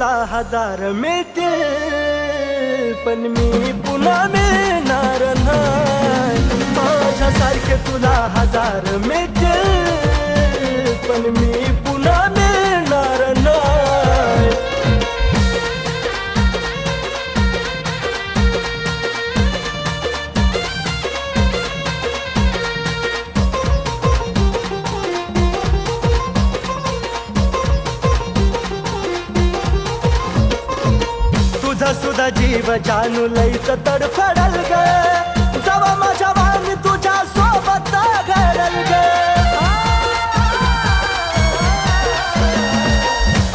मला हजार मिळतील पण मी पुन्हा मिळणार नाही. माझ्यासारखे तुला हजार मिळतील. जीव जानू लईच तडफडल ग. जवा माझ्या वाणी तुझ्या सोबत घडल ग.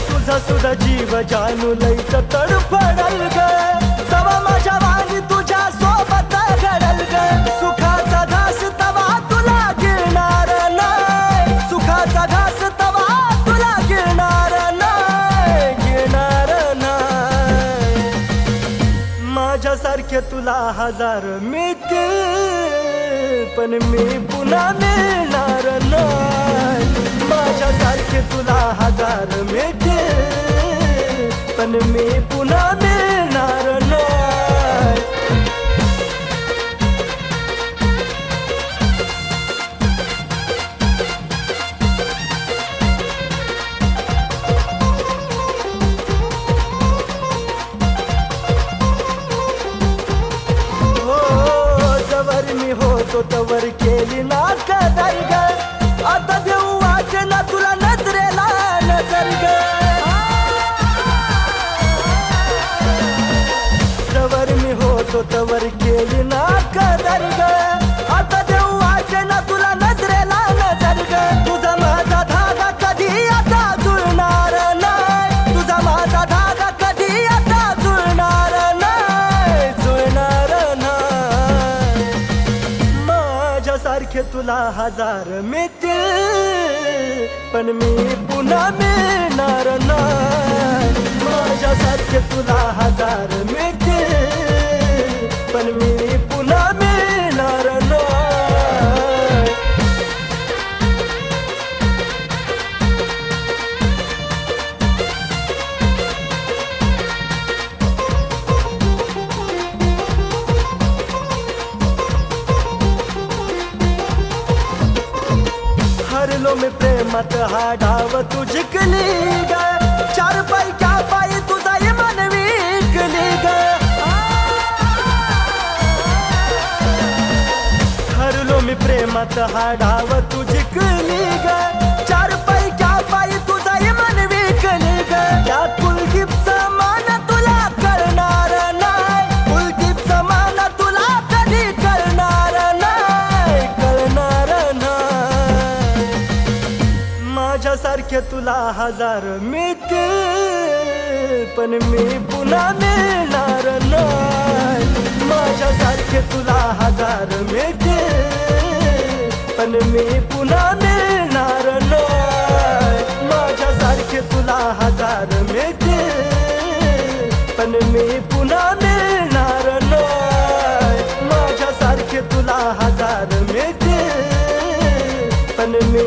तुझा सुद्धा जीव जानू लईच तडफडल ग. माझ्यासारखे तुला हजार मिळतील पण मी पुन्हा मिळणार नाही. माझ्यासारखे तुला हजार मिळतील पण मी पुन्हा होतो तवर केली ना कदाई ग आता देऊ वाटे ना तुला नजरेला नजर ग तवर मी होतो तवर केली ना कदर ग तुला हजार मिळतील पण मी पुन्हा मिळणार नाही. माझ्यासारखे तुला हजार मिळतील पण मी हरलो मी प्रेमात हा डाव तू जिंकली ग चार पाय क्या पाय तुझा मन विकली ग हरलो मी प्रेमात हा डाव तू जिंकली ग माझ्यासारखे तुला हजार मिळतील पण मी पुन्हा मिळणार नाही. माझ्यासारखे तुला हजार मिळतील पण मी पुन्हा मिळणार नाही. माझ्यासारखे तुला हजार मिळतील पण मी पुन्हा मिळणार नाही. माझ्यासारखे तुला हजार मिळतील पण मी